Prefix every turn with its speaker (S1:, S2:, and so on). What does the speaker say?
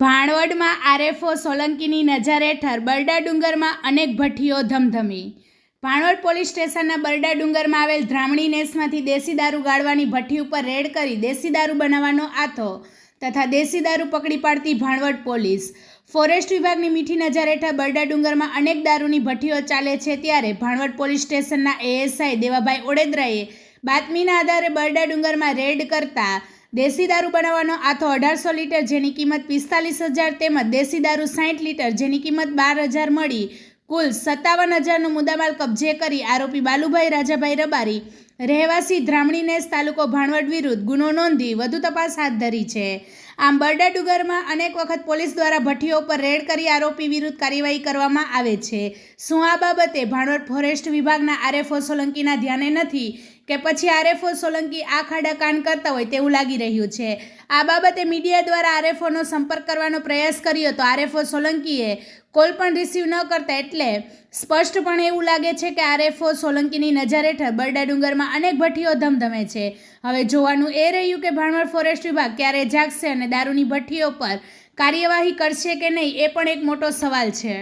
S1: ભાણવડમાં RFO સોલંકીની નજર હેઠળ બરડા ડુંગરમાં અનેક ભઠ્ઠીઓ ધમધમી. ભાણવડ પોલીસ સ્ટેશનના બરડા ડુંગરમાં આવેલ ધ્રામણી નેસમાંથી દેશી દારૂ ગાળવાની ભઠ્ઠી ઉપર રેડ કરી દેશી દારૂ બનાવવાનો આથો તથા દેશી દારૂ પકડી પાડતી ભાણવડ પોલીસ. ફોરેસ્ટ વિભાગની મીઠી નજર હેઠળ બરડા ડુંગરમાં અનેક દારૂની ભઠ્ઠીઓ ચાલે છે ત્યારે ભાણવડ પોલીસ સ્ટેશનના એએસઆઈ દેવાભાઈ ઓડેદરાએ બાતમીના આધારે બરડા ડુંગરમાં રેડ કરતા દેશી દારૂ બનાવવાનો આથો અઢારસો લીટર જેની કિંમત પિસ્તાલીસ હજાર તેમજ દેશી દારૂ સાઠ લીટર જેની કિંમત બાર હજાર મળી. કુલ સત્તાવન હજારનો મુદ્દામાલ કબજે કરી આરોપી બાલુભાઈ રાજાભાઈ રબારી, રહેવાસી ધ્રામણીનેસ તાલુકો ભાણવડ વિરુદ્ધ ગુનો નોંધી વધુ તપાસ હાથ ધરી છે. આમ બરડા ડુંગરમાં અનેક વખત પોલીસ દ્વારા ભઠ્ઠીઓ પર રેડ કરી આરોપી વિરુદ્ધ કાર્યવાહી કરવામાં આવે છે. શું આ બાબતે ભાણવડ ફોરેસ્ટ વિભાગના આરએફઓ સોલંકીના ધ્યાને નથી કે પછી આરએફઓ સોલંકી આ ખાડા કાન કરતા હોય તેવું લાગી રહ્યું છે? આ બાબતે મીડિયા દ્વારા આરએફઓનો સંપર્ક કરવાનો પ્રયાસ કર્યો તો આરએફઓ સોલંકીએ કોલ પણ રિસીવ ન કરતા એટલે સ્પષ્ટપણે એવું લાગે છે કે આરએફઓ સોલંકીની નજર હેઠળ બરડા ડુંગરમાં અનેક ભઠ્ઠીઓ ધમધમે છે. હવે જોવાનું એ રહ્યું કે ભાણવડ ફોરેસ્ટ વિભાગ ક્યારે જાગશે અને દારૂની ભઠ્ઠીઓ પર કાર્યવાહી કરશે કે નહીં એ પણ એક મોટો સવાલ છે.